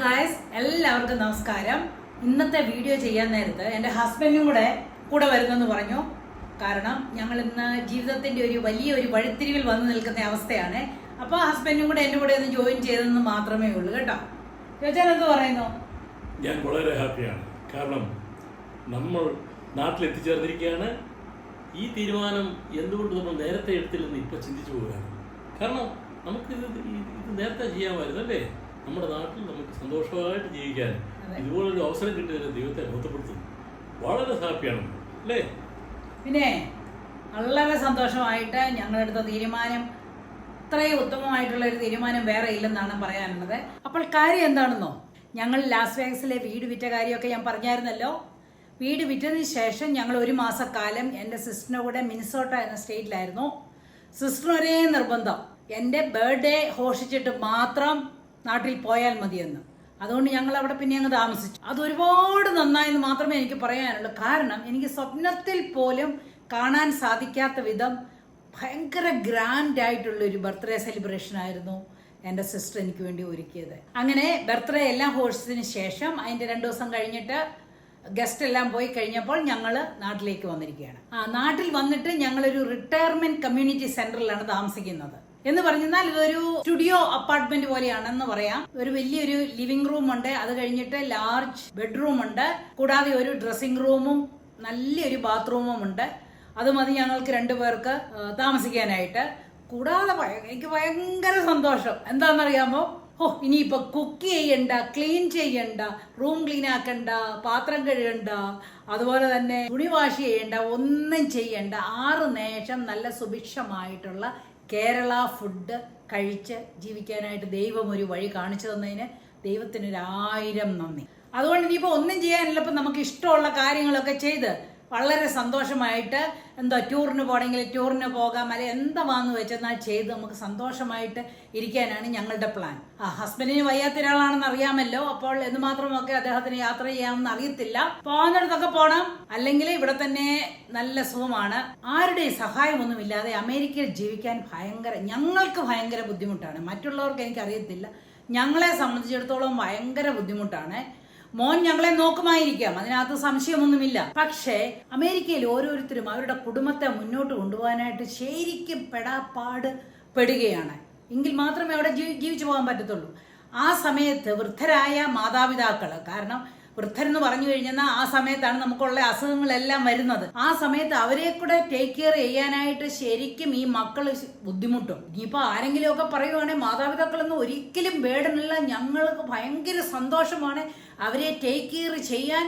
Guys എല്ലാവർക്കും നമസ്കാരം. ഇന്നത്തെ വീഡിയോ ചെയ്യാൻ നേരത്ത് എന്റെ ഹസ്ബൻഡും കൂടെ കൂടെ വരുന്നെന്ന് പറഞ്ഞു. കാരണം ഞങ്ങൾ ഇന്ന് ജീവിതത്തിന്റെ ഒരു വലിയ ഒരു വഴിത്തിരിവിൽ വന്നു നിൽക്കുന്ന അവസ്ഥയാണ്. അപ്പോൾ ഹസ്ബൻഡും കൂടെ എന്റെ കൂടെ ഒന്ന് ജോയിൻ ചെയ്തെന്ന് മാത്രമേ ഉള്ളൂ കേട്ടോ. ചോദിച്ചാൽ എന്ത് പറയുന്നു? ഞാൻ വളരെ ഹാപ്പിയാണ് കാരണം നമ്മൾ നാട്ടിൽ എത്തിച്ചേർന്നിരിക്കുകയാണ് ഈ തീരുമാനം എന്തുകൊണ്ട് നമ്മൾ നേരത്തെ എടുത്തില്ലെന്ന് ഇപ്പം ചിന്തിച്ചു പോവുകയാണ്. കാരണം നമുക്ക് ഇത് ഇത് നേരത്തെ ചെയ്യാമായിരുന്നു അല്ലേ? നമ്മുടെ നാട്ടിൽ നമുക്ക് സന്തോഷമായിട്ട് ജീവിക്കാൻ ഇതുപോലൊരു അവസരം കിട്ടിയതിന് ദൈവത്തെ ബോധപ്പെടുത്തുന്നു വളരെ ഹാപ്പിയാണ്. അല്ലേ? പിന്നെ വളരെ സന്തോഷമായിട്ട് ഞങ്ങളെടുത്ത തീരുമാനം ഇത്രയും ഉത്തമമായിട്ടുള്ള ഒരു തീരുമാനം വേറെ ഇല്ലെന്നാണ് പറയാനുള്ളത്. അപ്പോൾ കാര്യം എന്താണെന്നോ? ഞങ്ങൾ ലാസ് വേഗസിലെ വീട് വിറ്റ കാര്യമൊക്കെ ഞാൻ പറഞ്ഞായിരുന്നല്ലോ. വീട് വിറ്റതിന് ശേഷം ഞങ്ങൾ ഒരു മാസക്കാലം എന്റെ സിസ്റ്ററിന്റെ കൂടെ മിനിസോട്ട എന്ന സ്റ്റേറ്റിലായിരുന്നു. സിസ്റ്ററിനൊരേ നിർബന്ധം. എന്റെ ബർത്ത്ഡേ ഘോഷിച്ചിട്ട് മാത്രം നാട്ടിൽ പോയാൽ മതിയെന്ന്. അതുകൊണ്ട് ഞങ്ങൾ അവിടെ പിന്നെ അങ്ങ് താമസിച്ചു. അത് ഒരുപാട് നന്നായെന്ന് മാത്രമേ എനിക്ക് പറയാനുള്ളൂ. കാരണം എനിക്ക് സ്വപ്നത്തിൽ പോലും കാണാൻ സാധിക്കാത്ത വിധം ഭയങ്കര ഗ്രാൻഡ് ആയിട്ടുള്ള ഒരു ബർത്ത്ഡേ സെലിബ്രേഷൻ ആയിരുന്നു എന്റെ സിസ്റ്റർ എനിക്ക് വേണ്ടി ഒരുക്കിയത്. അങ്ങനെ ബർത്ത്ഡേ എല്ലാം ഹോഴ്സിന് ശേഷം അതിന്റെ രണ്ട് ദിവസം കഴിഞ്ഞിട്ട് ഗസ്റ്റ് എല്ലാം പോയി കഴിഞ്ഞപ്പോൾ ഞങ്ങൾ നാട്ടിലേക്ക് വന്നിരിക്കുകയാണ്. ആ നാട്ടിൽ വന്നിട്ട് ഞങ്ങളൊരു റിട്ടയർമെന്റ് കമ്മ്യൂണിറ്റി സെന്ററിലാണ് താമസിക്കുന്നത്. എന്ന് പറഞ്ഞാൽ ഇതൊരു സ്റ്റുഡിയോ അപ്പാർട്ട്മെന്റ് പോലെയാണെന്ന് പറയാം. ഒരു വലിയൊരു ലിവിംഗ് റൂം ഉണ്ട്. അത് കഴിഞ്ഞിട്ട് ലാർജ് ബെഡ്റൂം ഉണ്ട്. കൂടാതെ ഒരു ഡ്രസ്സിംഗ് റൂമും നല്ലൊരു ബാത്റൂമും ഉണ്ട്. അത് മതി ഞങ്ങൾക്ക് രണ്ടുപേർക്ക് പേർക്ക് താമസിക്കാനായിട്ട്. കൂടാതെ എനിക്ക് ഭയങ്കര സന്തോഷം. എന്താണെന്നറിയാമോ? ഓ ഇനിയിപ്പോ കുക്ക് ചെയ്യണ്ട ക്ലീൻ ചെയ്യണ്ട റൂം ക്ലീൻ ആക്കണ്ട പാത്രം കഴുകണ്ട അതുപോലെ തന്നെ തുണി വാഷ് ചെയ്യണ്ട ഒന്നും ചെയ്യണ്ട ആറ് നേഷം നല്ല സുഭിക്ഷമായിട്ടുള്ള കേരള ഫുഡ് കഴിച്ച് ജീവിക്കാനായിട്ട് ദൈവം ഒരു വഴി കാണിച്ചു തന്നതിന് ദൈവത്തിനൊരായിരം നന്ദി. അതുകൊണ്ട് ഇനിയിപ്പോൾ ഒന്നും ചെയ്യാനില്ല ഇപ്പം നമുക്ക് ഇഷ്ടമുള്ള കാര്യങ്ങളൊക്കെ ചെയ്ത് വളരെ സന്തോഷമായിട്ട് എന്തോ ടൂറിന് പോകണമെങ്കിൽ ടൂറിന് പോകാം അല്ലെ എന്താന്ന് വെച്ചെന്നാൽ ചെയ്ത് നമുക്ക് സന്തോഷമായിട്ട് ഇരിക്കാനാണ് ഞങ്ങളുടെ പ്ലാൻ ആ ഹസ്ബൻഡിന് വയ്യാത്ത ഒരാളാണെന്ന് അറിയാമല്ലോ അപ്പോൾ എന്ന് മാത്രമൊക്കെ അദ്ദേഹത്തിന് യാത്ര ചെയ്യാമെന്ന് അറിയത്തില്ല. പോകുന്നിടത്തൊക്കെ പോകണം അല്ലെങ്കിൽ ഇവിടെ തന്നെ നല്ല സുഖമാണ്. ആരുടെയും സഹായമൊന്നുമില്ലാതെ അമേരിക്കയിൽ ജീവിക്കാൻ ഭയങ്കര ഞങ്ങൾക്ക് ഭയങ്കര ബുദ്ധിമുട്ടാണ്. മറ്റുള്ളവർക്ക് എനിക്ക് അറിയത്തില്ല ഞങ്ങളെ സംബന്ധിച്ചിടത്തോളം ഭയങ്കര ബുദ്ധിമുട്ടാണ്. മോൻ ഞങ്ങളെ നോക്കുമായിരിക്കാം. അതിനകത്ത് സംശയമൊന്നുമില്ല. പക്ഷേ അമേരിക്കയിൽ ഓരോരുത്തരും അവരുടെ കുടുംബത്തെ മുന്നോട്ട് കൊണ്ടുപോകാനായിട്ട് ശരിക്കും പെടാപ്പാട് പെടുകയാണ്. എങ്കിൽ മാത്രമേ അവിടെ ജീവിച്ചു പോകാൻ പറ്റത്തുള്ളൂ. ആ സമയത്ത് വൃദ്ധരായ മാതാപിതാക്കൾ കാരണം വൃദ്ധരെന്ന് പറഞ്ഞു കഴിഞ്ഞാൽ ആ സമയത്താണ് നമുക്കുള്ള അസുഖങ്ങളെല്ലാം വരുന്നത്. ആ സമയത്ത് അവരെ കൂടെ ടേക്ക് കെയർ ചെയ്യാനായിട്ട് ശരിക്കും ഈ മക്കൾ ബുദ്ധിമുട്ടും. ഇനിയിപ്പോൾ ആരെങ്കിലുമൊക്കെ പറയുവാണെങ്കിൽ മാതാപിതാക്കളൊന്നും ഒരിക്കലും വേടനില്ല ഞങ്ങൾക്ക് ഭയങ്കര സന്തോഷമാണ്. അവരെ ടേക്ക് കെയർ ചെയ്യാൻ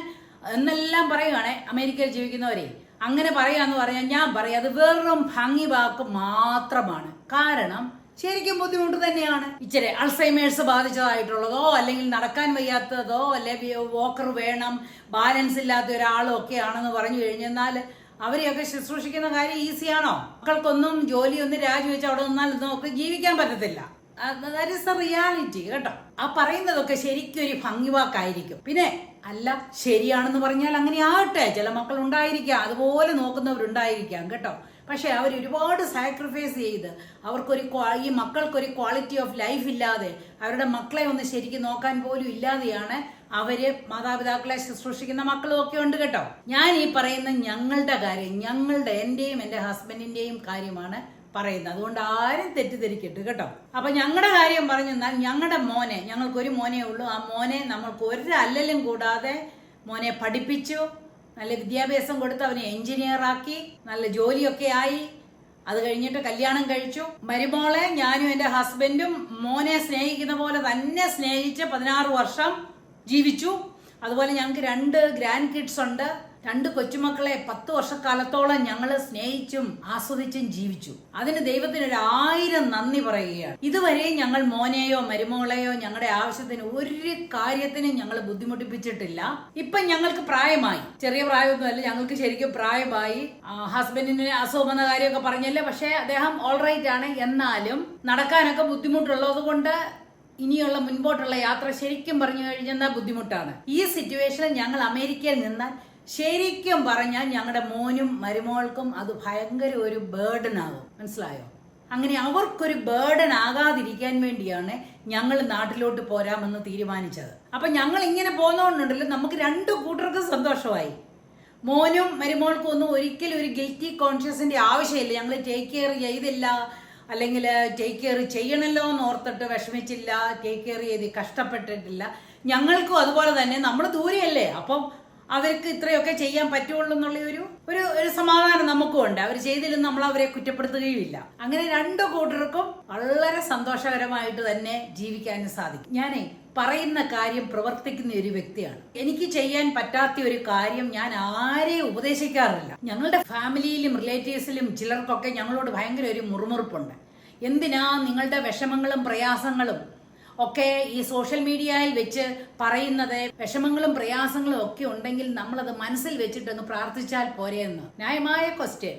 എന്നെല്ലാം പറയുവാണേ അമേരിക്കയിൽ ജീവിക്കുന്നവരെ. അങ്ങനെ പറയാന്ന് പറഞ്ഞാൽ ഞാൻ പറയാം അത് വെറും ഭംഗി വാക്ക് മാത്രമാണ്. കാരണം ശരിക്കും ബുദ്ധിമുട്ട് തന്നെയാണ്. ഇച്ചിരി അൾസൈമേഴ്സ് ബാധിച്ചതായിട്ടുള്ളതോ അല്ലെങ്കിൽ നടക്കാൻ വയ്യാത്തതോ അല്ലെങ്കിൽ വോക്കർ വേണം ബാലൻസ് ഇല്ലാത്ത ഒരാളും ഒക്കെ ആണെന്ന് പറഞ്ഞു കഴിഞ്ഞെന്നാൽ അവരെയൊക്കെ ശുശ്രൂഷിക്കുന്ന കാര്യം ഈസിയാണോ മക്കൾക്കൊന്നും ജോലിയൊന്നും രാജിവെച്ച് അവിടെ നിന്നാൽ ഒന്നും ഒക്കെ ജീവിക്കാൻ പറ്റത്തില്ല. ദാറ്റ് ഇസ് ദ റിയാലിറ്റി കേട്ടോ. ആ പറയുന്നതൊക്കെ ശരിക്കും ഒരു ഭംഗി വാക്കായിരിക്കും പിന്നെ അല്ല ശരിയാണെന്ന് പറഞ്ഞാൽ അങ്ങനെ ആകട്ടെ. ചില മക്കൾ ഉണ്ടായിരിക്കാം അതുപോലെ നോക്കുന്നവരുണ്ടായിരിക്കാം കേട്ടോ. പക്ഷേ അവർ ഒരുപാട് സാക്രിഫൈസ് ചെയ്ത് അവർക്കൊരു ഈ മക്കൾക്കൊരു ക്വാളിറ്റി ഓഫ് ലൈഫ് ഇല്ലാതെ അവരുടെ മക്കളെ ഒന്ന് ശരിക്കും നോക്കാൻ പോലും ഇല്ലാതെയാണ് അവർ മാതാപിതാക്കളെ ശുശ്രൂഷിക്കുന്ന മക്കളും ഒക്കെ ഉണ്ട് കേട്ടോ. ഞാൻ ഈ പറയുന്ന ഞങ്ങളുടെ കാര്യം ഞങ്ങളുടെ എന്റെയും എന്റെ ഹസ്ബൻഡിന്റെയും കാര്യമാണ് പറയുന്നത്. അതുകൊണ്ട് ആരും തെറ്റിദ്ധരിക്കട്ടെ കേട്ടോ. അപ്പൊ ഞങ്ങളുടെ കാര്യം പറഞ്ഞു ഞങ്ങളുടെ മോനെ ഞങ്ങൾക്ക് ഒരു മോനേ ഉള്ളൂ. ആ മോനെ നമ്മൾക്ക് ഒരു അല്ലലും കൂടാതെ മോനെ പഠിപ്പിച്ചു നല്ല വിദ്യാഭ്യാസം കൊടുത്ത് അവനെ എഞ്ചിനീയറാക്കി നല്ല ജോലിയൊക്കെ ആയി. അത് കഴിഞ്ഞിട്ട് കല്യാണം കഴിച്ചു. മരുമോളെ ഞാനും എന്റെ ഹസ്ബൻഡും മോനെ സ്നേഹിക്കുന്ന പോലെ തന്നെ സ്നേഹിച്ച് പതിനാറ് വർഷം ജീവിച്ചു. അതുപോലെ ഞങ്ങൾക്ക് രണ്ട് ഗ്രാൻഡ് കിഡ്സ് ഉണ്ട്. രണ്ട് കൊച്ചുമക്കളെ പത്ത് വർഷക്കാലത്തോളം ഞങ്ങൾ സ്നേഹിച്ചും ആസ്വദിച്ചും ജീവിച്ചു. അതിന് ദൈവത്തിന് ഒരു ആയിരം നന്ദി പറയുകയാണ്. ഇതുവരെ ഞങ്ങൾ മോനെയോ മരുമോളെയോ ഞങ്ങളുടെ ആവശ്യത്തിന് ഒരു കാര്യത്തിനും ഞങ്ങൾ ബുദ്ധിമുട്ടിപ്പിച്ചിട്ടില്ല. ഇപ്പൊ ഞങ്ങൾക്ക് പ്രായമായി. ചെറിയ പ്രായമൊന്നുമല്ല ഞങ്ങൾക്ക് ശരിക്കും പ്രായമായി. ഹസ്ബൻഡിന് അസുഖം വന്ന കാര്യമൊക്കെ പറഞ്ഞല്ലേ? പക്ഷേ അദ്ദേഹം ഓൾറൈറ്റ് ആണ്. എന്നാലും നടക്കാനൊക്കെ ബുദ്ധിമുട്ടുള്ളത് കൊണ്ട് ഇനിയുള്ള മുൻപോട്ടുള്ള യാത്ര ശരിക്കും പറഞ്ഞു കഴിഞ്ഞാൽ ബുദ്ധിമുട്ടാണ്. ഈ സിറ്റുവേഷനിൽ ഞങ്ങൾ അമേരിക്കയിൽ നിന്നാൽ ശരിക്കും പറഞ്ഞാൽ ഞങ്ങളുടെ മോനും മരുമോൾക്കും അത് ഭയങ്കര ഒരു ബേർഡൻ ആകും. മനസ്സിലായോ? അങ്ങനെ അവർക്കൊരു ബേർഡൻ ആകാതിരിക്കാൻ വേണ്ടിയാണ് ഞങ്ങൾ നാട്ടിലോട്ട് പോരാമെന്ന് തീരുമാനിച്ചത്. അപ്പൊ ഞങ്ങൾ ഇങ്ങനെ പോകുന്നതുകൊണ്ടുണ്ടല്ലോ നമുക്ക് രണ്ടു കൂട്ടർക്കും സന്തോഷമായി. മോനും മരുമോൾക്കും ഒന്നും ഒരിക്കലും ഒരു ഗിൽറ്റി കോൺഷ്യസിന്റെ ആവശ്യമില്ല. ഞങ്ങൾ ടേക്ക് കെയർ ചെയ്തില്ല. അല്ലെങ്കിൽ ടേക്ക് കെയർ ചെയ്യണല്ലോ എന്ന് ഓർത്തിട്ട് വിഷമിച്ചില്ല ടേക്ക് കെയർ ചെയ്ത് കഷ്ടപ്പെട്ടിട്ടില്ല. ഞങ്ങൾക്കും അതുപോലെ തന്നെ നമ്മൾ ദൂരെയല്ലേ? അപ്പം അവർക്ക് ഇത്രയൊക്കെ ചെയ്യാൻ പറ്റുള്ളൂ എന്നുള്ള ഒരു ഒരു ഒരു സമാധാനം നമുക്കും ഉണ്ട്. അവർ ചെയ്തില്ലെന്ന് നമ്മൾ അവരെ കുറ്റപ്പെടുത്തുകയുമില്ല. അങ്ങനെ രണ്ടു കൂട്ടർക്കും വളരെ സന്തോഷകരമായിട്ട് തന്നെ ജീവിക്കാനും സാധിക്കും. ഞാനേ പറയുന്ന കാര്യം പ്രവർത്തിക്കുന്ന ഒരു വ്യക്തിയാണ്. എനിക്ക് ചെയ്യാൻ പറ്റാത്ത ഒരു കാര്യം ഞാൻ ആരെയും ഉപദേശിക്കാറില്ല. ഞങ്ങളുടെ ഫാമിലിയിലും റിലേറ്റീവ്സിലും ചിലർക്കൊക്കെ ഞങ്ങളോട് ഭയങ്കര ഒരു മുറുമുറുപ്പുണ്ട്. എന്തിനാ നിങ്ങളുടെ വിഷമങ്ങളും പ്രയാസങ്ങളും ഒക്കെ ഈ സോഷ്യൽ മീഡിയയിൽ വെച്ച് പറയുന്നത് വിഷമങ്ങളും പ്രയാസങ്ങളും ഒക്കെ ഉണ്ടെങ്കിൽ നമ്മളത് മനസ്സിൽ വെച്ചിട്ടൊന്ന് പ്രാർത്ഥിച്ചാൽ പോരെയെന്ന് ന്യായമായ ക്വസ്റ്റ്യൻ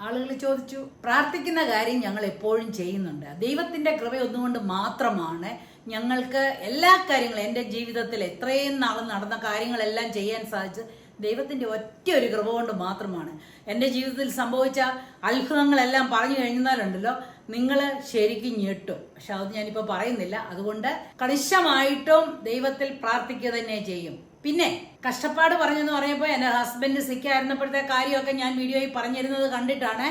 ആളുകൾ ചോദിച്ചു പ്രാർത്ഥിക്കുന്ന കാര്യം ഞങ്ങൾ എപ്പോഴും ചെയ്യുന്നുണ്ട്. ദൈവത്തിന്റെ കൃപ ഒന്നുകൊണ്ട് മാത്രമാണ് ഞങ്ങൾക്ക് എല്ലാ കാര്യങ്ങളും എന്റെ ജീവിതത്തിൽ എത്രയും നാൾ നടന്ന കാര്യങ്ങളെല്ലാം ചെയ്യാൻ സാധിച്ചത് ദൈവത്തിന്റെ ഒറ്റ ഒരു കൃപ കൊണ്ട് മാത്രമാണ്. എന്റെ ജീവിതത്തിൽ സംഭവിച്ച അത്ഭുതങ്ങളെല്ലാം പറഞ്ഞു കഴിഞ്ഞാലുണ്ടല്ലോ നിങ്ങൾ ശരിക്കും ഞെട്ടും. പക്ഷെ അത് ഞാനിപ്പോൾ പറയുന്നില്ല. അതുകൊണ്ട് കണിശമായിട്ടും ദൈവത്തിൽ പ്രാർത്ഥിക്കുക തന്നെ ചെയ്യും. പിന്നെ കഷ്ടപ്പാട് പറഞ്ഞെന്ന് പറയുമ്പോൾ എന്റെ ഹസ്ബൻഡ് സിക്കായിരുന്നപ്പോഴത്തെ കാര്യമൊക്കെ ഞാൻ വീഡിയോയിൽ പറഞ്ഞിരുന്നത് കണ്ടിട്ടാണ്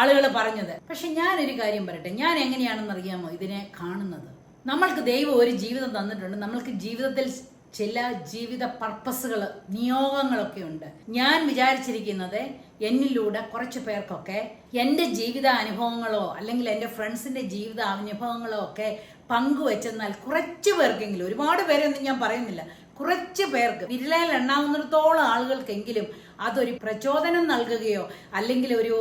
ആളുകൾ പറഞ്ഞത്. പക്ഷെ ഞാനൊരു കാര്യം പറയട്ടെ. ഞാൻ എങ്ങനെയാണെന്ന് അറിയാമോ ഇതിനെ കാണുന്നത്? നമ്മൾക്ക് ദൈവം ഒരു ജീവിതം തന്നിട്ടുണ്ട്. നമ്മൾക്ക് ജീവിതത്തിൽ ചില ജീവിത പർപ്പസുകൾ നിയോഗങ്ങളൊക്കെ ഉണ്ട്. ഞാൻ വിചാരിച്ചിരിക്കുന്നത് എന്നിലൂടെ കുറച്ച് പേർക്കൊക്കെ എന്റെ ജീവിത അനുഭവങ്ങളോ അല്ലെങ്കിൽ എന്റെ ഫ്രണ്ട്സിന്റെ ജീവിത അനുഭവങ്ങളോ ഒക്കെ പങ്കുവെച്ചെന്നാൽ കുറച്ച് പേർക്കെങ്കിലും ഒരുപാട് പേരൊന്നും ഞാൻ പറയുന്നില്ല കുറച്ച് പേർക്ക് വിരലയിൽ എണ്ണാവുന്നിടത്തോളം ആളുകൾക്കെങ്കിലും അതൊരു പ്രചോദനം നൽകുകയോ അല്ലെങ്കിൽ ഒരു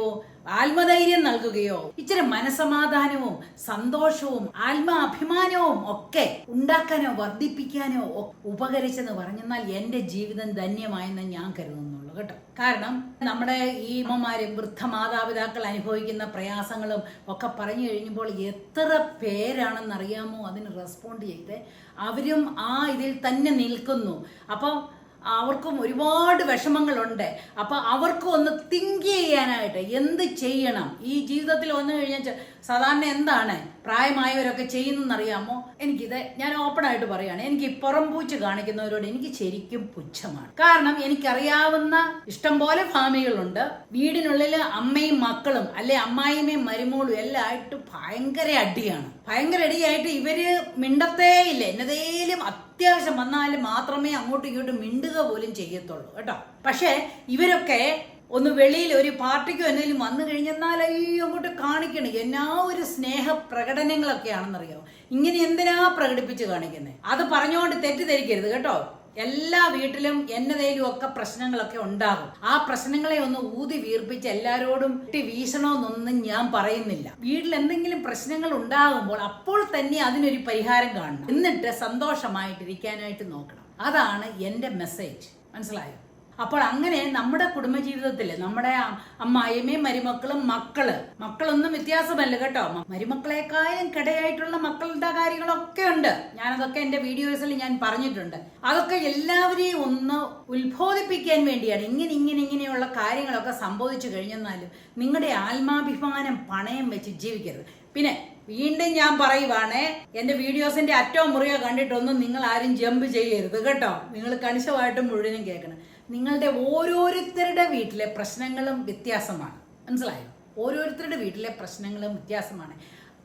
ആത്മധൈര്യം നൽകുകയോ ഇച്ചിരി മനസമാധാനവും സന്തോഷവും ആത്മാഭിമാനവും ഒക്കെ ഉണ്ടാക്കാനോ വർദ്ധിപ്പിക്കാനോ ഉപകരിച്ചെന്ന് പറഞ്ഞെന്നാൽ എന്റെ ജീവിതം ധന്യമായെന്ന് ഞാൻ കരുതുന്നുള്ളൂ കേട്ടോ. കാരണം നമ്മുടെ ഈ അമ്മമാരും വൃദ്ധ മാതാപിതാക്കൾ അനുഭവിക്കുന്ന പ്രയാസങ്ങളും ഒക്കെ പറഞ്ഞു കഴിഞ്ഞപ്പോൾ എത്ര പേരാണെന്നറിയാമോ? അതിന് റെസ്പോണ്ട് ചെയ്ത്. അവരും ആ ഇതിൽ തന്നെ നിൽക്കുന്നു. അപ്പം അവർക്കും ഒരുപാട് വിഷമങ്ങളുണ്ട്. അപ്പൊ അവർക്കും ഒന്ന് തിങ്ക് ചെയ്യാനായിട്ട് എന്ത് ചെയ്യണം? ഈ ജീവിതത്തിൽ വന്നു കഴിഞ്ഞാൽ സാധാരണ എന്താണ്? പ്രായമായവരൊക്കെ ചെയ്യുന്നറിയാമോ എനിക്കിത് ഞാൻ ഓപ്പൺ ആയിട്ട് പറയുകയാണ്. എനിക്ക് പുറം പൂച്ച് കാണിക്കുന്നവരോട് എനിക്ക് ശരിക്കും പുച്ഛമാണ്. കാരണം എനിക്കറിയാവുന്ന ഇഷ്ടംപോലെ ഫാമികളുണ്ട്. വീടിനുള്ളിൽ അമ്മയും മക്കളും അല്ലെ അമ്മായിമ്മയും മരുമോളും എല്ലാം ആയിട്ട് ഭയങ്കര അടിയാണ്. ഭയങ്കര അടിയായിട്ട് ഇവർ മിണ്ടത്തേ ഇല്ല. എന്നതേലും അത്യാവശ്യം വന്നാലും മാത്രമേ അങ്ങോട്ടും ഇങ്ങോട്ടും മിണ്ടുക പോലും ചെയ്യത്തുള്ളൂ. കേട്ടോ? പക്ഷേ ഇവരൊക്കെ ഒന്ന് വെളിയിൽ ഒരു പാർട്ടിക്കോ എന്തെങ്കിലും വന്നു കഴിഞ്ഞെന്നാൽ അയ്യോ അങ്ങോട്ട് കാണിക്കണം. എന്നാ ഒരു സ്നേഹ പ്രകടനങ്ങളൊക്കെയാണെന്നറിയോ ഇങ്ങനെ എന്തിനാ പ്രകടിപ്പിച്ച് കാണിക്കുന്നത് അത് പറഞ്ഞുകൊണ്ട് തെറ്റിദ്ധരിക്കരുത് കേട്ടോ. എല്ലാ വീട്ടിലും എന്നതേലും ഒക്കെ പ്രശ്നങ്ങളൊക്കെ ഉണ്ടാകും. ആ പ്രശ്നങ്ങളെ ഒന്ന് ഊതി വീർപ്പിച്ച് എല്ലാരോടും ഇട്ടി വീശണമെന്നൊന്നും ഞാൻ പറയുന്നില്ല. വീട്ടിൽ എന്തെങ്കിലും പ്രശ്നങ്ങൾ ഉണ്ടാകുമ്പോൾ അപ്പോൾ തന്നെ അതിനൊരു പരിഹാരം കാണണം. എന്നിട്ട് സന്തോഷമായിട്ടിരിക്കാനായിട്ട് നോക്കണം. അതാണ് എന്റെ മെസ്സേജ് മനസ്സിലായോ? അപ്പോൾ അങ്ങനെ നമ്മുടെ കുടുംബജീവിതത്തിൽ നമ്മുടെ അ- അമ്മായിയമ്മയും മരുമക്കളും മക്കൾ. മക്കളൊന്നും വ്യത്യാസമല്ല കേട്ടോ. മരുമക്കളെക്കാളും കിടയായിട്ടുള്ള മക്കളുടെ കാര്യങ്ങളൊക്കെ ഉണ്ട്. ഞാനതൊക്കെ എന്റെ വീഡിയോസിൽ ഞാൻ പറഞ്ഞിട്ടുണ്ട്. അതൊക്കെ എല്ലാവരെയും ഒന്ന് ഉത്ബോധിപ്പിക്കാൻ വേണ്ടിയാണ് ഇങ്ങനെ ഇങ്ങനെ ഇങ്ങനെയുള്ള കാര്യങ്ങളൊക്കെ സംഭവിച്ചു കഴിഞ്ഞെന്നാലും നിങ്ങളുടെ ആത്മാഭിമാനം പണയം വെച്ച് ജീവിക്കരുത്. പിന്നെ വീണ്ടും ഞാൻ പറയുവാണേ എന്റെ വീഡിയോസിന്റെ അറ്റവും മുറിയോ കണ്ടിട്ടൊന്നും നിങ്ങൾ ആരും ജമ്പ് ചെയ്യരുത് കേട്ടോ. നിങ്ങൾ കണിശമായിട്ടും മുഴുവനും കേൾക്കണം. നിങ്ങളുടെ ഓരോരുത്തരുടെ വീട്ടിലെ പ്രശ്നങ്ങളും വ്യത്യാസമാണ്. മനസ്സിലായോ? ഓരോരുത്തരുടെ വീട്ടിലെ പ്രശ്നങ്ങളും വ്യത്യാസമാണ്.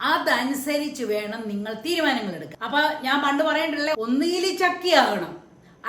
അതനുസരിച്ച് വേണം നിങ്ങൾ തീരുമാനങ്ങൾ എടുക്കുക അപ്പൊ ഞാൻ പണ്ട് പറയണ്ടല്ലേ ഒന്നുകിൽ ചക്കിയാകണം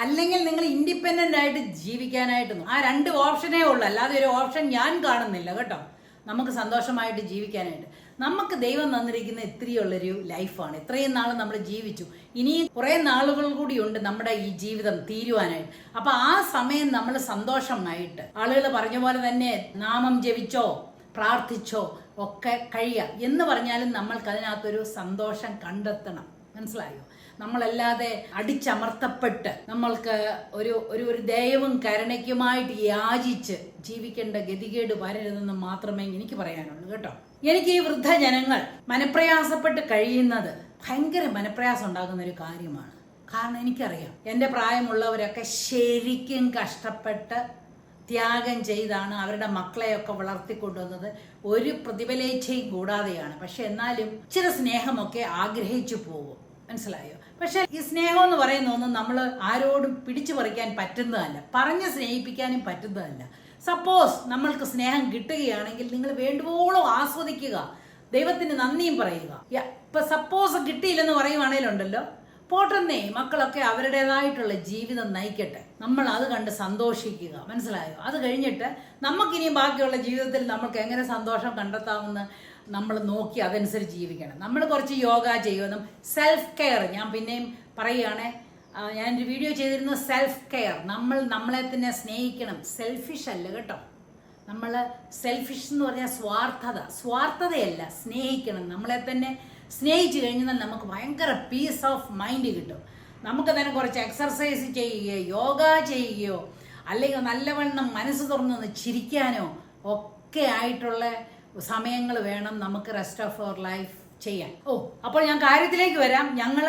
അല്ലെങ്കിൽ നിങ്ങൾ ഇൻഡിപെൻഡന്റ് ആയിട്ട് ജീവിക്കാനായിട്ട് ആ രണ്ട് ഓപ്ഷനേ ഉള്ളൂ. അല്ലാതെ ഒരു ഓപ്ഷൻ ഞാൻ കാണുന്നില്ല കേട്ടോ. നമുക്ക് സന്തോഷമായിട്ട് ജീവിക്കാനായിട്ട്. നമുക്ക് ദൈവം തന്നിരിക്കുന്ന ഇത്രയുള്ളൊരു ലൈഫാണ്. ഇത്രയും നാൾ നമ്മൾ ജീവിച്ചു. ഇനി കുറേ നാളുകൾ ഉണ്ട് നമ്മുടെ ഈ ജീവിതം തീരുവാനായിട്ട്. അപ്പൊ ആ സമയം നമ്മൾ സന്തോഷമായിട്ട് ആളുകൾ പറഞ്ഞ പോലെ തന്നെ നാമം ജപിച്ചോ പ്രാർത്ഥിച്ചോ ഒക്കെ കഴിയാം എന്ന് പറഞ്ഞാലും നമ്മൾക്ക് അതിനകത്തൊരു സന്തോഷം കണ്ടെത്തണം. മനസ്സിലായോ? നമ്മളല്ലാതെ അടിച്ചമർത്തപ്പെട്ട് നമ്മൾക്ക് ഒരു ഒരു ഒരു ദയവും കരുണയ്ക്കുമായിട്ട് യാചിച്ച് ജീവിക്കേണ്ട ഗതികേട് വരരുതെന്ന് മാത്രമേ എനിക്ക് പറയാനുള്ളൂ. കേട്ടോ? എനിക്ക് ഈ വൃദ്ധജനങ്ങൾ മനപ്രയാസപ്പെട്ട് കഴിയുന്നത് ഭയങ്കര മനപ്രയാസം ഉണ്ടാകുന്ന ഒരു കാര്യമാണ്. കാരണം എനിക്കറിയാം എന്റെ പ്രായമുള്ളവരൊക്കെ ശരിക്കും കഷ്ടപ്പെട്ട് ത്യാഗം ചെയ്താണ് അവരുടെ മക്കളെയൊക്കെ വളർത്തിക്കൊണ്ടുവന്നത്. ഒരു പ്രതിഫലേച്ഛയും കൂടാതെയാണ്. പക്ഷെ എന്നാലും ചില സ്നേഹമൊക്കെ ആഗ്രഹിച്ചു പോകും. മനസ്സിലായോ? പക്ഷെ ഈ സ്നേഹം എന്ന് പറയുന്ന ഒന്നും നമ്മൾ ആരോടും പിടിച്ചു പറിക്കാൻ പറ്റുന്നതല്ല. പറഞ്ഞ് സ്നേഹിപ്പിക്കാനും പറ്റുന്നതല്ല. സപ്പോസ് നമ്മൾക്ക് സ്നേഹം കിട്ടുകയാണെങ്കിൽ നിങ്ങൾ വേണ്ടുവോളം ആസ്വദിക്കുക. ദൈവത്തിന് നന്ദിയും പറയുക. ഇപ്പൊ സപ്പോസ് കിട്ടിയില്ലെന്ന് പറയുവാണേലുണ്ടല്ലോ. പോട്ടെന്നേ മക്കളൊക്കെ അവരുടേതായിട്ടുള്ള ജീവിതം നയിക്കട്ടെ. നമ്മൾ അത് കണ്ട് സന്തോഷിക്കുക. മനസ്സിലായോ? അത് കഴിഞ്ഞിട്ട് നമുക്കിനി ബാക്കിയുള്ള ജീവിതത്തിൽ നമുക്ക് എങ്ങനെ സന്തോഷം കണ്ടെത്താമെന്ന് നമ്മൾ നോക്കി അതനുസരിച്ച് ജീവിക്കണം. നമ്മൾ കുറച്ച് യോഗ ചെയ്യുമെന്നും സെൽഫ് കെയർ ഞാൻ പിന്നെയും പറയുകയാണെ. ഞാനൊരു വീഡിയോ ചെയ്തിരുന്നു സെൽഫ് കെയർ നമ്മൾ നമ്മളെ തന്നെ സ്നേഹിക്കണം. സെൽഫിഷ് അല്ല കേട്ടോ. നമ്മൾ സെൽഫിഷ് എന്ന് പറഞ്ഞാൽ സ്വാർത്ഥത. സ്വാർത്ഥതയല്ല സ്നേഹിക്കണം. നമ്മളെ തന്നെ സ്നേഹിച്ചു കഴിഞ്ഞാൽ നമുക്ക് ഭയങ്കര പീസ് ഓഫ് മൈൻഡ് കിട്ടും. നമുക്ക് തന്നെ കുറച്ച് എക്സർസൈസ് ചെയ്യുകയോ യോഗ ചെയ്യുകയോ അല്ലെങ്കിൽ നല്ലവണ്ണം മനസ്സ് തുറന്നൊന്ന് ചിരിക്കാനോ ഒക്കെ ആയിട്ടുള്ള സമയങ്ങൾ വേണം നമുക്ക് റെസ്റ്റ് ഓഫ് അവർ ലൈഫ് ചെയ്യാൻ. ഓ അപ്പോൾ ഞാൻ കാര്യത്തിലേക്ക് വരാം. ഞങ്ങൾ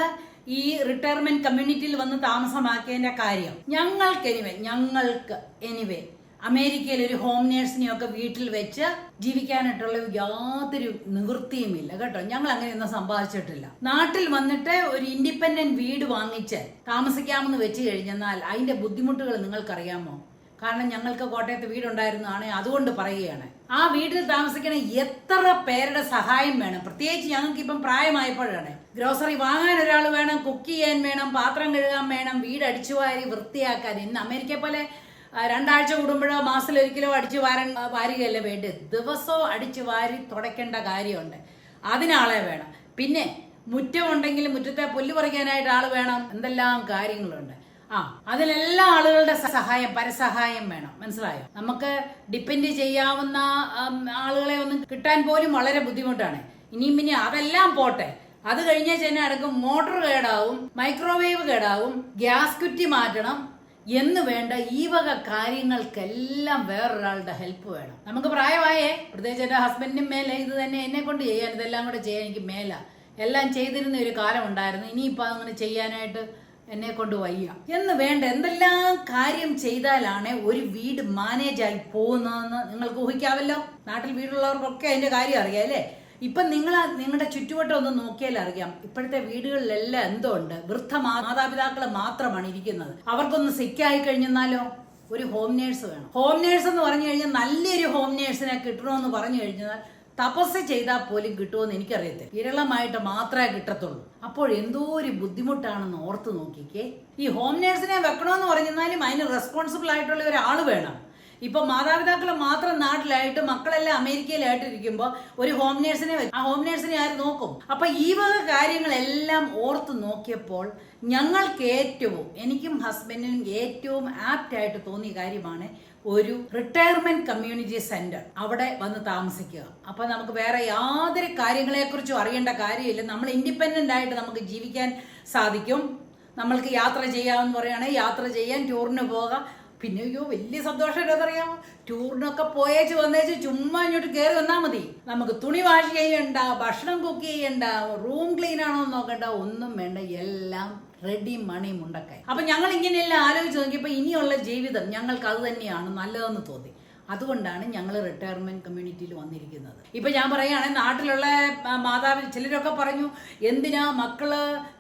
ഈ റിട്ടയർമെന്റ് കമ്മ്യൂണിറ്റിയിൽ വന്ന് താമസമാക്കിയതിന്റെ കാര്യം. ഞങ്ങൾക്ക് എനിവേ ഞങ്ങൾക്ക് എനിവേ അമേരിക്കയിൽ ഒരു ഹോം നേഴ്സിനെയൊക്കെ വീട്ടിൽ വെച്ച് ജീവിക്കാനായിട്ടുള്ള യാതൊരു നിവൃത്തിയുമില്ല കേട്ടോ. ഞങ്ങൾ അങ്ങനെയൊന്നും സമ്പാദിച്ചിട്ടില്ല. നാട്ടിൽ വന്നിട്ട് ഒരു ഇൻഡിപെൻഡന്റ് വീട് വാങ്ങിച്ച് താമസിക്കാമെന്ന് വെച്ച് കഴിഞ്ഞെന്നാൽ അതിന്റെ ബുദ്ധിമുട്ടുകൾ നിങ്ങൾക്കറിയാമോ? കാരണം ഞങ്ങൾക്ക് കോട്ടയത്ത് വീടുണ്ടായിരുന്നതാണ് അതുകൊണ്ട് പറയുകയാണ്. ആ വീട്ടിൽ താമസിക്കണ എത്ര പേരുടെ സഹായം വേണം? പ്രത്യേകിച്ച് ഞങ്ങൾക്ക് ഇപ്പം പ്രായമായപ്പോഴാണ്. ഗ്രോസറി വാങ്ങാൻ ഒരാൾ വേണം കുക്ക് ചെയ്യാൻ വേണം പാത്രം കഴുകാൻ വേണം വീട് അടിച്ചു വാരി വൃത്തിയാക്കാൻ. ഇന്ന് അമേരിക്ക പോലെ രണ്ടാഴ്ച കൂടുമ്പോഴോ മാസത്തിലൊരിക്കലോ അടിച്ചു വാരൻ വാരുകയല്ല വേണ്ടത്? ദിവസവും അടിച്ചു വാരി തുടയ്ക്കേണ്ട കാര്യമുണ്ട്. അതിനാളെ വേണം. പിന്നെ മുറ്റമുണ്ടെങ്കിൽ മുറ്റത്തെ പുല്ല് പറിക്കാനായിട്ട് ആൾ വേണം. എന്തെല്ലാം കാര്യങ്ങളുണ്ട്. ആ അതിലെല്ലാ ആളുകളുടെ സഹായം പരസഹായം വേണം. മനസ്സിലായോ? നമുക്ക് ഡിപ്പെൻഡ് ചെയ്യാവുന്ന ആളുകളെ ഒന്നും കിട്ടാൻ പോലും വളരെ ബുദ്ധിമുട്ടാണ്. ഇനിയും പിന്നെ അതെല്ലാം പോട്ടെ. അത് കഴിഞ്ഞാൽ ചെന്നെ അടക്കം മോട്ടോർ കേടാവും മൈക്രോവേവ് കേടാവും ഗ്യാസ് കുറ്റി മാറ്റണം. എന്ന് വേണ്ട ഈ വക കാര്യങ്ങൾക്കെല്ലാം വേറൊരാളുടെ ഹെൽപ്പ് വേണം. നമുക്ക് പ്രായമായേ പ്രത്യേകിച്ച് എന്റെ ഹസ്ബൻഡിനും മേലെ ഇത് തന്നെ എന്നെ കൊണ്ട് ചെയ്യാൻ ഇതെല്ലാം കൂടെ ചെയ്യാൻ എനിക്ക് മേല. എല്ലാം ചെയ്തിരുന്ന ഒരു കാലം ഉണ്ടായിരുന്നു. ഇനിയിപ്പോൾ അങ്ങനെ ചെയ്യാനായിട്ട് എന്നെ കൊണ്ട് വയ്യ. എന്ന് വേണ്ട എന്തെല്ലാം കാര്യം ചെയ്താലാണ് ഒരു വീട് മാനേജായി പോകുന്നതെന്ന് നിങ്ങൾക്ക് ഊഹിക്കാവല്ലോ? നാട്ടിൽ വീടുള്ളവർക്കൊക്കെ അതിന്റെ കാര്യം അറിയാം അല്ലേ? ഇപ്പൊ നിങ്ങൾ നിങ്ങളുടെ ചുറ്റുവട്ടം ഒന്ന് നോക്കിയാൽ അറിയാം. ഇപ്പോഴത്തെ വീടുകളിലെല്ലാം എന്തോ ഉണ്ട് വൃദ്ധ മാതാപിതാക്കൾ മാത്രമാണ് ഇരിക്കുന്നത്. അവർക്കൊന്ന് സിക്കായി കഴിഞ്ഞെന്നാലോ? ഒരു ഹോം നേഴ്സ് വേണം. ഹോം നേഴ്സ് എന്ന് പറഞ്ഞു കഴിഞ്ഞാൽ നല്ലൊരു ഹോം നേഴ്സിനെ കിട്ടണമെന്ന് പറഞ്ഞു കഴിഞ്ഞാൽ തപസ് ചെയ്താൽ പോലും കിട്ടുമെന്ന് എനിക്കറിയത്തില്ല. വിരളമായിട്ട് മാത്രമേ കിട്ടത്തുള്ളൂ. അപ്പോൾ എന്തോ ഒരു ബുദ്ധിമുട്ടാണെന്ന് ഓർത്ത് നോക്കിക്കേ. ഈ ഹോം നേഴ്സിനെ വെക്കണമെന്ന് പറഞ്ഞാലും അതിന് റെസ്പോൺസിബിൾ ആയിട്ടുള്ള ഒരാൾ വേണം. ഇപ്പൊ മാതാപിതാക്കൾ മാത്രം നാട്ടിലായിട്ട് മക്കളെല്ലാം അമേരിക്കയിലായിട്ട് ഇരിക്കുമ്പോൾ ഒരു ഹോം നേഴ്സിനെ ആ ഹോം നേഴ്സിനെ ആര് നോക്കും? അപ്പൊ ഈ വക കാര്യങ്ങളെല്ലാം ഓർത്ത് നോക്കിയപ്പോൾ ഞങ്ങൾക്ക് ഏറ്റവും എനിക്കും ഹസ്ബൻഡിനും ഏറ്റവും ആപ്റ്റ് ആയിട്ട് തോന്നിയ കാര്യമാണ് ഒരു റിട്ടയർമെന്റ് കമ്മ്യൂണിറ്റി സെന്റർ അവിടെ വന്ന് താമസിക്കുക. അപ്പൊ നമുക്ക് വേറെ യാതൊരു കാര്യങ്ങളെക്കുറിച്ചും അറിയേണ്ട കാര്യമില്ല. നമ്മൾ ഇൻഡിപെൻഡന്റ് ആയിട്ട് നമുക്ക് ജീവിക്കാൻ സാധിക്കും. നമ്മൾക്ക് യാത്ര ചെയ്യാമെന്ന് പറയുകയാണെങ്കിൽ യാത്ര ചെയ്യാൻ ടൂറിന് പോകാം. പിന്നെ അയ്യോ വലിയ സന്തോഷം എന്നറിയാമോ ടൂറിനൊക്കെ പോയേച്ച് വന്നേച്ച് ചുമ്മാ ഇങ്ങോട്ട് കയറി വന്നാൽ മതി. നമുക്ക് തുണി വാഷ് ചെയ്യണ്ട ഭക്ഷണം കുക്ക് ചെയ്യണ്ട റൂം ക്ലീൻ ആണോ നോക്കണ്ട ഒന്നും വേണ്ട എല്ലാം റെഡി മണി മുണ്ടക്കായി അപ്പൊ ഞങ്ങൾ ഇങ്ങനെയെല്ലാം ആലോചിച്ച് നോക്കിയപ്പോൾ ഇനിയുള്ള ജീവിതം ഞങ്ങൾക്ക് അത് തന്നെയാണ് നല്ലതെന്ന് തോന്നി. അതുകൊണ്ടാണ് ഞങ്ങൾ റിട്ടയർമെന്റ് കമ്മ്യൂണിറ്റിയിൽ വന്നിരിക്കുന്നത്. ഇപ്പൊ ഞാൻ പറയുകയാണെങ്കിൽ നാട്ടിലുള്ള ആ, ചിലരൊക്കെ പറഞ്ഞു എന്തിനാ മക്കൾ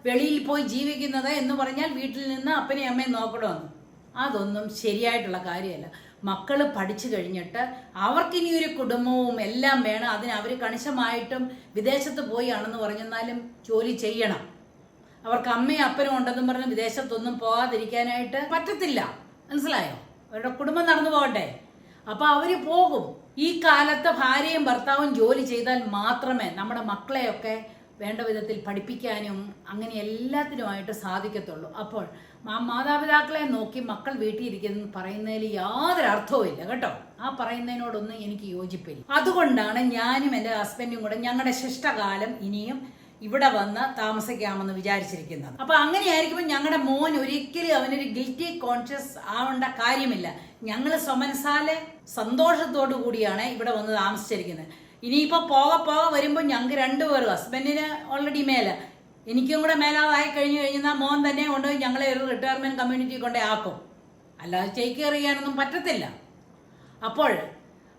വെളിയിൽ പോയി ജീവിക്കുന്നത്? എന്ന് പറഞ്ഞാൽ വീട്ടിൽ നിന്ന് അപ്പനെയും അമ്മയും നോക്കണമെന്ന്. അതൊന്നും ശരിയായിട്ടുള്ള കാര്യമല്ല. മക്കൾ പഠിച്ചു കഴിഞ്ഞിട്ട് അവർക്കിനി ഒരു കുടുംബവും എല്ലാം വേണം. അതിന് അവർ കണിശമായിട്ടും വിദേശത്ത് പോയി ആണെന്ന് പറഞ്ഞെന്നാലും ജോലി ചെയ്യണം. അവർക്ക് അമ്മയും അപ്പനും ഉണ്ടെന്നും പറഞ്ഞ് വിദേശത്തൊന്നും പോകാതിരിക്കാനായിട്ട് പറ്റത്തില്ല. മനസ്സിലായോ? അവരുടെ കുടുംബം നടന്നു പോകട്ടെ. അപ്പൊ അവർ പോകും. ഈ കാലത്ത് ഭാര്യയും ഭർത്താവും ജോലി ചെയ്താൽ മാത്രമേ നമ്മുടെ മക്കളെയൊക്കെ വേണ്ട വിധത്തിൽ പഠിപ്പിക്കാനും അങ്ങനെ എല്ലാത്തിനുമായിട്ട് സാധിക്കത്തുള്ളൂ. അപ്പോൾ ആ മാതാപിതാക്കളെ നോക്കി മക്കൾ വീട്ടിൽ ഇരിക്കുന്നു പറയുന്നതിൽ യാതൊരു അർത്ഥവുമില്ല കേട്ടോ. ആ പറയുന്നതിനോടൊന്നും എനിക്ക് യോജിപ്പില്ല. അതുകൊണ്ടാണ് ഞാനും എന്റെ ഹസ്ബൻഡും കൂടെ ഞങ്ങളുടെ ശിഷ്ടകാലം ഇനിയും ഇവിടെ വന്ന് താമസിക്കാമെന്ന് വിചാരിച്ചിരിക്കുന്നത്. അപ്പൊ അങ്ങനെയായിരിക്കുമ്പോൾ ഞങ്ങളുടെ മോൻ ഒരിക്കലും അവനൊരു ഗിൽറ്റി കോൺഷ്യസ് ആവേണ്ട കാര്യമില്ല. ഞങ്ങൾ സ്വമനസാലെ സന്തോഷത്തോടു കൂടിയാണ് ഇവിടെ വന്ന് താമസിച്ചിരിക്കുന്നത്. ഇനിയിപ്പോ പോക പോക വരുമ്പോൾ ഞങ്ങൾക്ക് രണ്ടുപേരും ഹസ്ബൻഡിന് ഓൾറെഡി മേല. എനിക്കും കൂടെ മേലാതായി കഴിഞ്ഞു കഴിഞ്ഞാൽ മോൻ തന്നെ കൊണ്ടുപോയി ഞങ്ങളെ ഒരു റിട്ടയർമെന്റ് കമ്മ്യൂണിറ്റി കൊണ്ടേ ആക്കും. അല്ലാതെ ചേക്ക് എറിയാനൊന്നും പറ്റത്തില്ല. അപ്പോൾ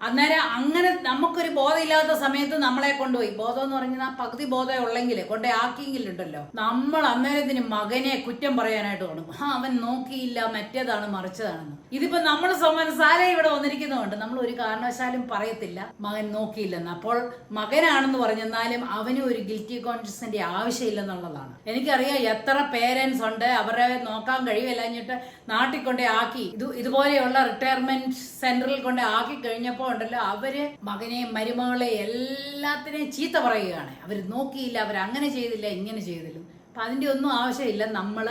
അന്നേരം അങ്ങനെ നമുക്കൊരു ബോധമില്ലാത്ത സമയത്ത് നമ്മളെ കൊണ്ടുപോയി. ബോധം എന്ന് പറഞ്ഞാൽ പകുതി ബോധം ഉള്ളെങ്കിൽ കൊണ്ടേ ആക്കിയെങ്കിലുണ്ടല്ലോ. നമ്മൾ അന്നേരത്തിന് മകനെ കുറ്റം പറയാനായിട്ട് തുടങ്ങും ആ അവൻ നോക്കിയില്ല മറ്റേതാണ് മറിച്ചതാണെന്ന്. ഇതിപ്പോ നമ്മൾ സമനസാല ഇവിടെ വന്നിരിക്കുന്നതുകൊണ്ട് നമ്മൾ ഒരു കാരണവശാലും പറയത്തില്ല. മകൻ നോക്കിയില്ലെന്ന്. അപ്പോൾ മകനാണെന്ന് പറഞ്ഞെന്നാലും അവന് ഒരു ഗിൽറ്റി കോൺഷ്യസിന്റെ ആവശ്യമില്ലെന്നുള്ളതാണ്. എനിക്കറിയാം എത്ര പേരൻസ് ഉണ്ട്. അവരെ നോക്കാൻ കഴിവില്ലഞ്ഞിട്ട് നാട്ടിൽ കൊണ്ടേ ആക്കി. ഇത് ഇതുപോലെയുള്ള റിട്ടയർമെന്റ് സെന്ററിൽ കൊണ്ടേ ആക്കി കഴിഞ്ഞപ്പോൾ ഉണ്ടല്ലോ. അവർ മകനെയും മരുമകളെ എല്ലാത്തിനെയും ചീത്ത പറയുകയാണ്. അവർ നോക്കിയില്ല അവർ അങ്ങനെ ചെയ്തില്ല ഇങ്ങനെ ചെയ്തില്ല. അപ്പൊ അതിന്റെ ഒന്നും ആവശ്യമില്ല. നമ്മൾ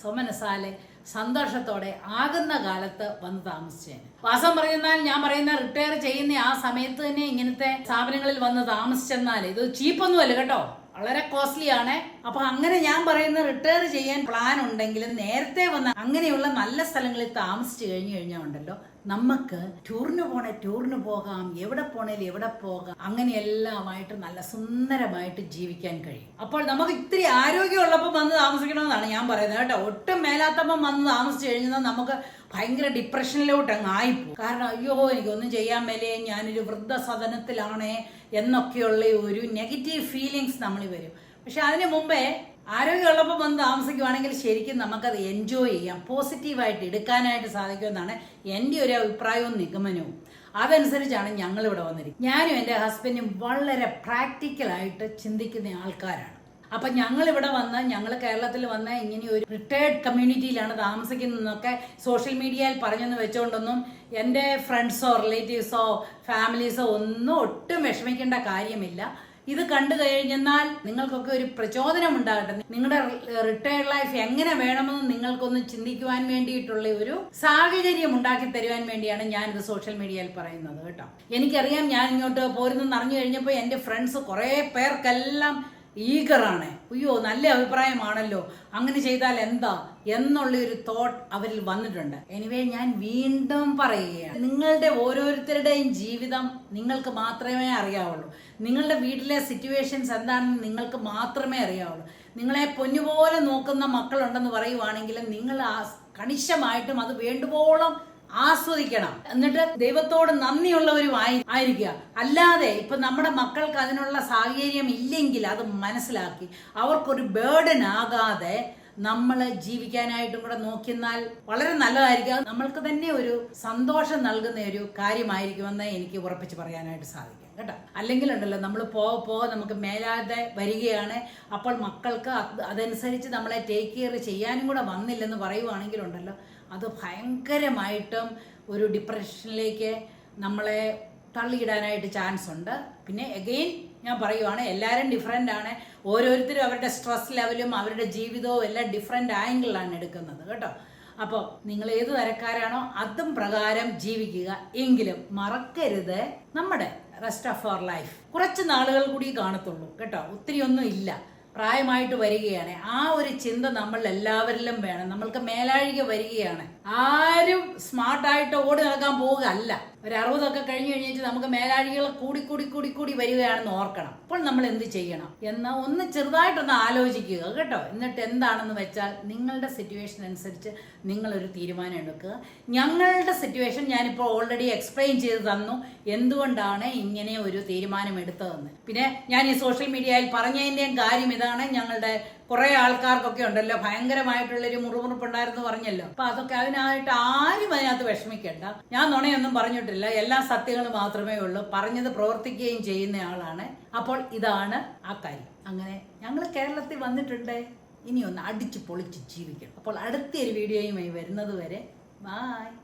സ്വമനസാലെ സന്തോഷത്തോടെ ആകുന്ന കാലത്ത് വന്ന് താമസിച്ചേനെ. വാസം പറയുന്നാൽ ഞാൻ പറയുന്ന റിട്ടയർ ചെയ്യുന്ന ആ സമയത്ത് തന്നെ ഇങ്ങനത്തെ സ്ഥാപനങ്ങളിൽ വന്ന് താമസിച്ചെന്നാൽ ഇത് ചീപ്പൊന്നുമല്ല കേട്ടോ. വളരെ കോസ്റ്റ്ലി ആണ്. അപ്പൊ അങ്ങനെ ഞാൻ പറയുന്ന റിട്ടയർ ചെയ്യാൻ പ്ലാൻ ഉണ്ടെങ്കിലും നേരത്തെ വന്ന അങ്ങനെയുള്ള നല്ല സ്ഥലങ്ങളിൽ താമസിച്ചു കഴിഞ്ഞു കഴിഞ്ഞാൽ ഉണ്ടല്ലോ നമുക്ക് ടൂറിന് പോണേ ടൂറിന് പോകാം എവിടെ പോണേലും എവിടെ പോകാം അങ്ങനെയെല്ലാമായിട്ട് നല്ല സുന്ദരമായിട്ട് ജീവിക്കാൻ കഴിയും. അപ്പോൾ നമുക്ക് ഇത്തിരി ആരോഗ്യമുള്ളപ്പോൾ വന്ന് താമസിക്കണമെന്നാണ് ഞാൻ പറയുന്നത് കേട്ടോ. ഒട്ടും മേലാത്തപ്പം വന്ന് താമസിച്ചു കഴിഞ്ഞാൽ നമുക്ക് ഭയങ്കര ഡിപ്രഷനിലോട്ട് അങ്ങ് ആയിപ്പോകും. കാരണം അയ്യോ എനിക്കൊന്നും ചെയ്യാൻ മേലേ ഞാനൊരു വൃദ്ധസദനത്തിലാണേ എന്നൊക്കെയുള്ള ഒരു നെഗറ്റീവ് ഫീലിങ്സ് നമ്മൾ വരും. പക്ഷെ അതിന് മുമ്പേ ആരോഗ്യമുള്ളപ്പോൾ വന്ന് താമസിക്കുവാണെങ്കിൽ ശരിക്കും നമുക്കത് എൻജോയ് ചെയ്യാം. പോസിറ്റീവായിട്ട് എടുക്കാനായിട്ട് സാധിക്കുമെന്നാണ് എന്റെ ഒരു അഭിപ്രായവും നിഗമനവും. അതനുസരിച്ചാണ് ഞങ്ങൾ ഇവിടെ വന്നിരിക്കുന്നത്. ഞാനും എന്റെ ഹസ്ബൻഡും വളരെ പ്രാക്ടിക്കലായിട്ട് ചിന്തിക്കുന്ന ആൾക്കാരാണ്. അപ്പം ഞങ്ങൾ ഇവിടെ വന്ന് ഞങ്ങൾ കേരളത്തിൽ വന്ന് ഇങ്ങനെ ഒരു റിട്ടയർഡ് കമ്മ്യൂണിറ്റിയിലാണ് താമസിക്കുന്നതെന്നൊക്കെ സോഷ്യൽ മീഡിയയിൽ പറഞ്ഞെന്ന് വെച്ചുകൊണ്ടൊന്നും എന്റെ ഫ്രണ്ട്സോ റിലേറ്റീവ്സോ ഫാമിലീസോ ഒന്നും ഒട്ടും വിഷമിക്കേണ്ട കാര്യമില്ല. ഇത് കണ്ടു കഴിഞ്ഞെന്നാൽ നിങ്ങൾക്കൊക്കെ ഒരു പ്രചോദനം ഉണ്ടാകട്ടെ. നിങ്ങളുടെ റിട്ടയർഡ് ലൈഫ് എങ്ങനെ വേണമെന്ന് നിങ്ങൾക്കൊന്ന് ചിന്തിക്കുവാൻ വേണ്ടിയിട്ടുള്ള ഒരു സാഹചര്യം ഉണ്ടാക്കി തരുവാൻ വേണ്ടിയാണ് ഞാൻ ഇത് സോഷ്യൽ മീഡിയയിൽ പറയുന്നത് കേട്ടോ. എനിക്കറിയാം ഞാൻ ഇങ്ങോട്ട് പോരുന്നെന്ന് അറിഞ്ഞു കഴിഞ്ഞപ്പോൾ എന്റെ ഫ്രണ്ട്സ് കുറേ പേർക്കെല്ലാം ഈഗറാണ്. അയ്യോ നല്ല അഭിപ്രായമാണല്ലോ. അങ്ങനെ ചെയ്താൽ എന്താ എന്നുള്ള ഒരു തോട്ട് അവരിൽ വന്നിട്ടുണ്ട്. എനിവേ ഞാൻ വീണ്ടും പറയുകയാണ്. നിങ്ങളുടെ ഓരോരുത്തരുടെയും ജീവിതം നിങ്ങൾക്ക് മാത്രമേ അറിയാവുള്ളൂ. നിങ്ങളുടെ വീട്ടിലെ സിറ്റുവേഷൻസ് എന്താണെന്ന് നിങ്ങൾക്ക് മാത്രമേ അറിയാവുള്ളൂ. നിങ്ങളെ പൊന്നുപോലെ നോക്കുന്ന മക്കളുണ്ടെന്ന് പറയുവാണെങ്കിൽ നിങ്ങൾ കണിശമായിട്ടും അത് വേണ്ടുവോളം ആസ്വദിക്കണം. എന്നിട്ട് ദൈവത്തോട് നന്ദിയുള്ളവരുമായി ആയിരിക്കുക. അല്ലാതെ ഇപ്പൊ നമ്മുടെ മക്കൾക്ക് അതിനുള്ള സാഹചര്യം ഇല്ലെങ്കിൽ അത് മനസ്സിലാക്കി. അവർക്കൊരു ബേർഡൻ ആകാതെ നമ്മൾ ജീവിക്കാനായിട്ടും കൂടെ നോക്കിയെന്നാൽ വളരെ നല്ലതായിരിക്കും. നമ്മൾക്ക് തന്നെ ഒരു സന്തോഷം നൽകുന്ന ഒരു കാര്യമായിരിക്കുമെന്ന് എനിക്ക് ഉറപ്പിച്ച് പറയാനായിട്ട് സാധിക്കും. കേട്ടോ? അല്ലെങ്കിൽ ഉണ്ടല്ലോ നമ്മൾ പോ പോ നമുക്ക് മേലാതെ വരികയാണ്. അപ്പോൾ മക്കൾക്ക് അതനുസരിച്ച് നമ്മളെ ടേക്ക് കെയർ ചെയ്യാനും കൂടെ വന്നില്ലെന്ന് പറയുവാണെങ്കിലുണ്ടല്ലോ അത് ഭയങ്കരമായിട്ടും ഒരു ഡിപ്രഷനിലേക്ക് നമ്മളെ തള്ളിയിടാനായിട്ട് ചാൻസ് ഉണ്ട്. പിന്നെ എഗെയിൻ ഞാൻ പറയുവാണ് എല്ലാവരും ഡിഫറെന്റ് ആണ്. ഓരോരുത്തരും അവരുടെ സ്ട്രെസ് ലെവലും അവരുടെ ജീവിതവും എല്ലാം ഡിഫറെന്റ് ആംഗിളിലാണ് എടുക്കുന്നത് കേട്ടോ. അപ്പോൾ നിങ്ങൾ ഏത് തരക്കാരാണോ അതും പ്രകാരം ജീവിക്കുക. എങ്കിലും മറക്കരുത് നമ്മുടെ റെസ്റ്റ് ഓഫ് അവർ ലൈഫ് കുറച്ച് നാളുകൾ കൂടി കാണത്തുള്ളൂ. കേട്ടോ? ഒത്തിരി ഒന്നും ഇല്ല. പ്രായമായിട്ട് വരികയാണ്. ആ ഒരു ചിന്ത നമ്മൾ എല്ലാവരിലും വേണം. നമ്മൾക്ക് മേലാഴിക വരികയാണ്. ആരും സ്മാർട്ടായിട്ട് ഓടി നടക്കാൻ പോവുകയല്ല. ഒരു അറുപതൊക്കെ കഴിഞ്ഞ് കഴിഞ്ഞിട്ട് നമുക്ക് മേലാഴികൾ കൂടി കൂടി കൂടി കൂടി വരികയാണെന്ന് ഓർക്കണം. അപ്പോൾ നമ്മൾ എന്ത് ചെയ്യണം? എന്ന് ഒന്ന് ചെറുതായിട്ടൊന്ന് ആലോചിക്കുക കേട്ടോ. എന്നിട്ട് എന്താണെന്ന് വെച്ചാൽ നിങ്ങളുടെ സിറ്റുവേഷൻ അനുസരിച്ച് നിങ്ങളൊരു തീരുമാനം എടുക്കുക. ഞങ്ങളുടെ സിറ്റുവേഷൻ ഞാനിപ്പോൾ ഓൾറെഡി എക്സ്പ്ലെയിൻ ചെയ്ത് തന്നു. എന്തുകൊണ്ടാണ് ഇങ്ങനെ ഒരു തീരുമാനം എടുത്തതെന്ന്. പിന്നെ ഞാൻ ഈ സോഷ്യൽ മീഡിയയിൽ പറഞ്ഞതിന്റെയും കാര്യം ഇതാണ്. ഞങ്ങളുടെ കുറെ ആൾക്കാർക്കൊക്കെ ഉണ്ടല്ലോ ഭയങ്കരമായിട്ടുള്ളൊരു മുറുമുറുപ്പുണ്ടായിരുന്നു പറഞ്ഞല്ലോ. അപ്പൊ അതൊക്കെ അതിനായിട്ട് ആരും അതിനകത്ത് വിഷമിക്കേണ്ട. ഞാൻ നുണയൊന്നും പറഞ്ഞിട്ടില്ല എല്ലാ സത്യങ്ങളും മാത്രമേ ഉള്ളൂ. പറഞ്ഞത് പ്രവർത്തിക്കുകയും ചെയ്യുന്ന ആളാണ്. അപ്പോൾ ഇതാണ് ആ കാര്യം. അങ്ങനെ ഞങ്ങൾ കേരളത്തിൽ വന്നിട്ടുണ്ട്. ഇനിയൊന്ന് അടിച്ച് പൊളിച്ച് ജീവിക്കണം. അപ്പോൾ അടുത്തൊരു വീഡിയോയുമായി വരുന്നത് വരെ ബായ്